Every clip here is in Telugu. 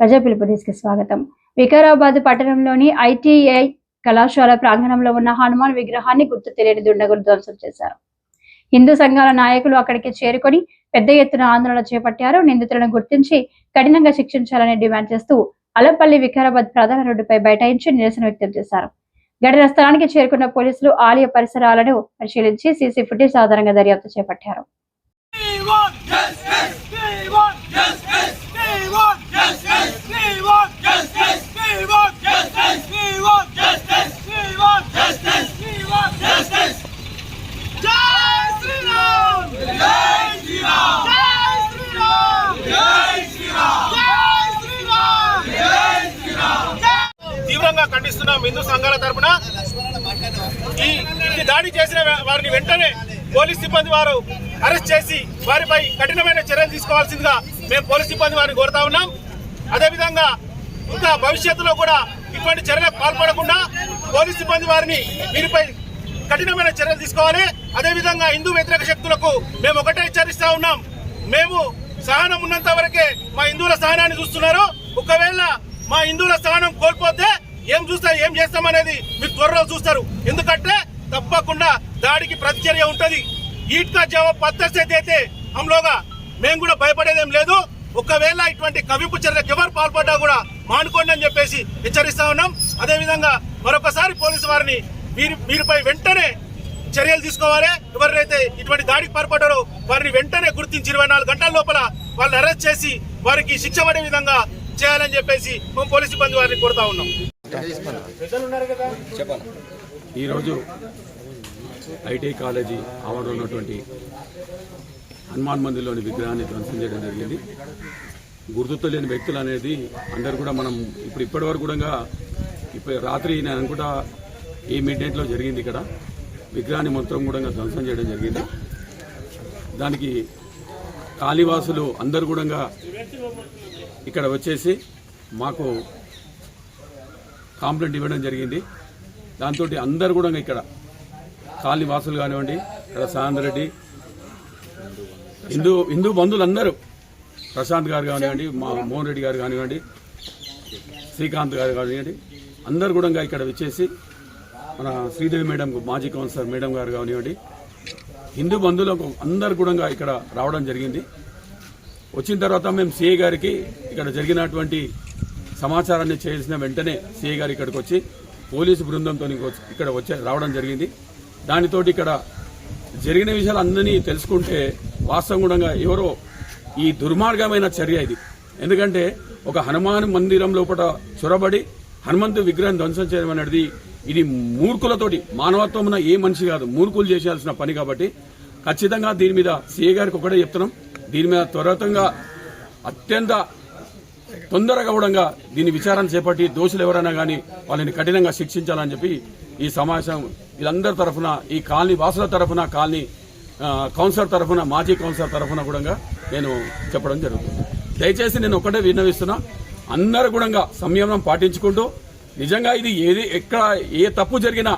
ప్రజా పిలుపు స్వాగతం. వికారాబాద్ పట్టణంలోని ఐటీఐ కళాశాల ప్రాంగణంలో ఉన్న హనుమాన్ విగ్రహాన్ని గుర్తు తెలియని దుండగులు ధ్వంసం చేశారు. హిందూ సంఘాల నాయకులు అక్కడికి చేరుకొని పెద్ద ఎత్తున ఆందోళన చేపట్టారు. నిందితులను గుర్తించి కఠినంగా శిక్షించాలని డిమాండ్ చేస్తూ అలంపల్లి వికారాబాద్ ప్రధాన రోడ్డుపై బైఠాయించి నిరసన వ్యక్తం చేశారు. ఘటన స్థలానికి చేరుకున్న పోలీసులు ఆలయ పరిసరాలను పరిశీలించి సీసీ ఫుటేజ్ ఆధారంగా దర్యాప్తు చేపట్టారు. తీవ్రంగా ఖండిస్తున్నాం హిందూ సంఘాల తరఫున ఈ దాడి చేసిన వారిని వెంటనే పోలీస్ సిబ్బంది వారు అరెస్ట్ చేసి వారిపై కఠినమైన చర్యలు తీసుకోవాల్సిందిగా మేము పోలీస్ సిబ్బంది వారిని కోరుతా ఉన్నాం. అదేవిధంగా ఇంకా భవిష్యత్తులో కూడా ఇటువంటి చర్యలకు పాల్పడకుండా పోలీస్ సిబ్బంది వారిని వీరిపై కఠినమైన చర్యలు తీసుకోవాలి. అదేవిధంగా హిందూ వ్యతిరేక శక్తులకు మేము ఒకటే హెచ్చరిస్తా ఉన్నాం. మేము సహనం ఉన్నంత వరకే మా హిందువుల సహనాన్ని చూస్తున్నారు. ఒకవేళ మా హిందువుల సహనం కోల్పోతే ఏం చూస్తారు ఏం చేస్తామనేది మీరు త్వరలో చూస్తారు. ఎందుకంటే తప్పకుండా దాడికి ప్రతిచర్య ఉంటుంది. ఈట్ కా జవాబ్ పత్తర్ దేతే హంలోగా మేము కూడా భయపడేదేం లేదు. ఒకవేళ ఇటువంటి కవింపు చర్యలకు ఎవరు పాల్పడ్డా కూడా మానుకోండి అని చెప్పేసి హెచ్చరిస్తా ఉన్నాం. అదేవిధంగా మరొకసారి పోలీసు వారిని వీరి వీరిపై వెంటనే చర్యలు తీసుకోవాలి. ఎవరైతే ఇటువంటి దాడికి పాల్పడ్డారో వారిని వెంటనే గుర్తించి ఇరవై నాలుగు గంటల లోపల వాళ్ళని అరెస్ట్ చేసి వారికి శిక్ష పడే విధంగా చేయాలని చెప్పేసి మేము పోలీసు సిబ్బంది వారిని కోరుతా ఉన్నాం. ఈరోజు ఐటీ కాలేజీ ఆవరణలో ఉన్నటువంటి హనుమాన్ మందిర్లోని విగ్రహాన్ని ధ్వంసం చేయడం జరిగింది. గుర్తుతో లేని వ్యక్తులు అనేది అందరు కూడా మనం ఇప్పుడు ఇప్పటివరకు కూడా ఇప్పుడు రాత్రి నేను అనుకుంటా ఈ మిడ్ నైట్లో జరిగింది ఇక్కడ. విగ్రహాన్ని మొత్తం కూడా ధ్వంసం చేయడం జరిగింది. దానికి కాళీవాసులు అందరు కూడా ఇక్కడ వచ్చేసి మాకు కాంప్లైంట్ ఇవ్వడం జరిగింది. దాంతో అందరు కూడా ఇక్కడ కాలనీ వాసులు కానివ్వండి ఇక్కడ సాయంత్ర హిందూ హిందూ బంధువులందరూ ప్రశాంత్ గారు కానివ్వండి మా మోహన్ రెడ్డి గారు కానివ్వండి శ్రీకాంత్ గారు కానివ్వండి అందరు కూడా ఇక్కడ వచ్చేసి మన శ్రీదేవి మేడం మాజీ కౌన్సిలర్ మేడం గారు కానివ్వండి హిందూ బంధువులకు అందరు కూడా ఇక్కడ రావడం జరిగింది. వచ్చిన తర్వాత మేము సిఐ గారికి ఇక్కడ జరిగినటువంటి సమాచారాన్ని చేసిన వెంటనే సిఐ గారు ఇక్కడికి వచ్చి పోలీసు బృందంతో ఇక్కడ వచ్చే రావడం జరిగింది. దానితోటి ఇక్కడ జరిగిన విషయాలు అందరినీ తెలుసుకుంటే వాస్తవంగా ఎవరో ఈ దుర్మార్గమైన చర్య ఇది. ఎందుకంటే ఒక హనుమాన్ మందిరం లోపల చొరబడి హనుమంతు విగ్రహం ధ్వంసం చేయడం అనేది ఇది మూర్ఖులతోటి మానవత్వం ఉన్న ఏ మనిషి కాదు మూర్ఖులు చేయాల్సిన పని కాబట్టి ఖచ్చితంగా దీని మీద సీఏ గారికి ఒకటే చెప్తున్నాం. దీని మీద త్వరతంగా అత్యంత తొందరగా కూడా దీని విచారణ చేపట్టి దోషులు ఎవరైనా కానీ వాళ్ళని కఠినంగా శిక్షించాలని చెప్పి ఈ సమావేశం వీళ్ళందరి తరఫున ఈ కాలనీ వాసుల తరఫున కాలనీ కౌన్సిలర్ తరఫున మాజీ కౌన్సిలర్ తరఫున కూడా నేను చెప్పడం జరుగుతుంది. దయచేసి నేను ఒకటే విన్నవిస్తున్నా అందరు కూడా సంయమనం పాటించుకుంటూ నిజంగా ఇది ఏది ఎక్కడ ఏ తప్పు జరిగినా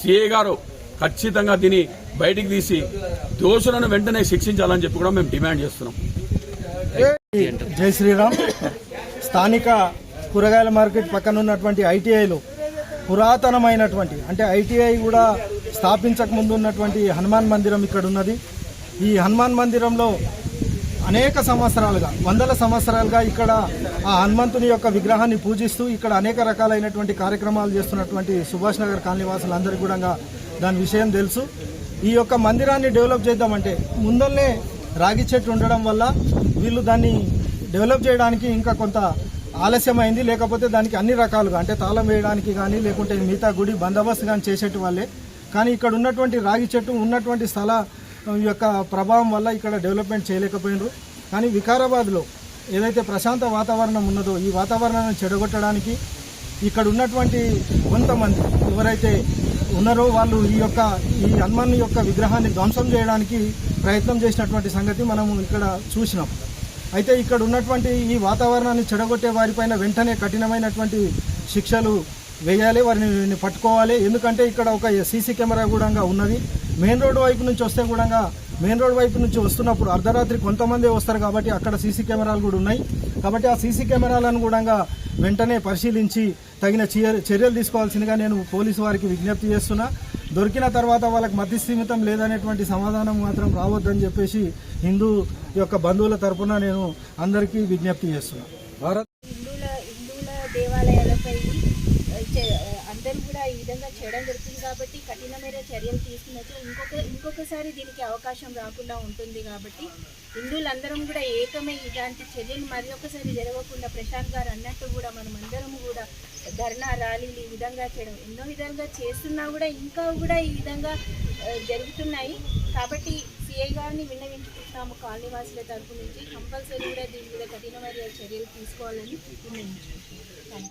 సిఏ గారు ఖచ్చితంగా దీన్ని బయటికి తీసి దోషులను వెంటనే శిక్షించాలని చెప్పి కూడా మేము డిమాండ్ చేస్తున్నాం. జై శ్రీరామ్. స్థానిక కూరగాయల మార్కెట్ పక్కన ఉన్నటువంటి ఐటీఐలో పురాతనమైనటువంటి అంటే ఐటీఐ కూడా స్థాపించక ముందు ఉన్నటువంటి హనుమాన్ మందిరం ఇక్కడ ఉన్నది. ఈ హనుమాన్ మందిరంలో అనేక సంవత్సరాలుగా వందల సంవత్సరాలుగా ఇక్కడ ఆ హనుమంతుని యొక్క విగ్రహాన్ని పూజిస్తూ ఇక్కడ అనేక రకాలైనటువంటి కార్యక్రమాలు చేస్తున్నటువంటి సుభాష్ నగర్ కాలనీవాసులందరికీ కూడా దాని విషయం తెలుసు. ఈ యొక్క మందిరాన్ని డెవలప్ చేద్దామంటే ముందల్నే రాగి చెట్టు ఉండడం వల్ల వీళ్ళు దాన్ని డెవలప్ చేయడానికి ఇంకా కొంత ఆలస్యమైంది. లేకపోతే దానికి అన్ని రకాలుగా అంటే తాళం వేయడానికి కానీ లేకుంటే మిగతా గుడి బందోబస్తు కానీ చేసేటి వాళ్ళే. కానీ ఇక్కడ ఉన్నటువంటి రాగి చెట్టు ఉన్నటువంటి స్థల యొక్క ప్రభావం వల్ల ఇక్కడ డెవలప్మెంట్ చేయలేకపోయినారు. కానీ వికారాబాద్లో ఏదైతే ప్రశాంత వాతావరణం ఉన్నదో ఈ వాతావరణాన్ని చెడగొట్టడానికి ఇక్కడ ఉన్నటువంటి కొంతమంది ఎవరైతే ఉన్నారో వాళ్ళు ఈ యొక్క ఈ హనుమాన్ యొక్క విగ్రహాన్ని ధ్వంసం చేయడానికి ప్రయత్నం చేసినటువంటి సంగతి మనము ఇక్కడ చూసినాం. అయితే ఇక్కడ ఉన్నటువంటి ఈ వాతావరణాన్ని చెడగొట్టే వారిపైన వెంటనే కఠినమైనటువంటి శిక్షలు వేయాలి వారిని పట్టుకోవాలి. ఎందుకంటే ఇక్కడ ఒక సీసీ కెమెరా కూడా ఉన్నది. మెయిన్ రోడ్డు వైపు నుంచి వస్తే కూడా మెయిన్ రోడ్ వైపు నుంచి వస్తున్నప్పుడు అర్ధరాత్రి కొంతమంది వస్తారు కాబట్టి అక్కడ సీసీ కెమెరాలు కూడా ఉన్నాయి. కాబట్టి ఆ సీసీ కెమెరాలను కూడా వెంటనే పరిశీలించి తగిన చర్యలు తీసుకోవాల్సిందిగా నేను పోలీసు వారికి విజ్ఞప్తి చేస్తున్నా. దొరికిన తర్వాత వాళ్ళకి మధ్య సీమితం లేదనేటువంటి సమాధానం మాత్రం రావద్దని చెప్పేసి హిందూ యొక్క బంధువుల తరపున నేను అందరికీ విజ్ఞప్తి చేస్తున్నా. భారత్ హిందువుల హిందువుల దేవాలయాలపై ఆ, చే- అందరూ కూడా ఈ విధంగా చేయడం జరుగుతుంది కాబట్టి కఠినమైన చర్యలు తీసుకున్నట్టు ఇంకొక ఇంకొకసారి దీనికి అవకాశం రాకుండా ఉంటుంది కాబట్టి హిందువులందరం కూడా ఏకమై ఇలాంటి చర్యలు మరి ఒకసారి జరగకుండా ప్రశాంత్ గారు అన్నట్టు కూడా మనం అందరం కూడా ధర్నా ర్యాలీలు ఈ విధంగా చేయడం ఎన్నో విధంగా చేస్తున్నా కూడా ఇంకా కూడా ఈ విధంగా జరుగుతున్నాయి. కాబట్టి సిఐ గారిని విన్నవించుకుంటున్నాము కాలనీవాసుల తరపు నుంచి. కంపల్సరీ కూడా దీని మీద కఠినమైన చర్యలు తీసుకోవాలని విన్నవించుకుంటున్నాము.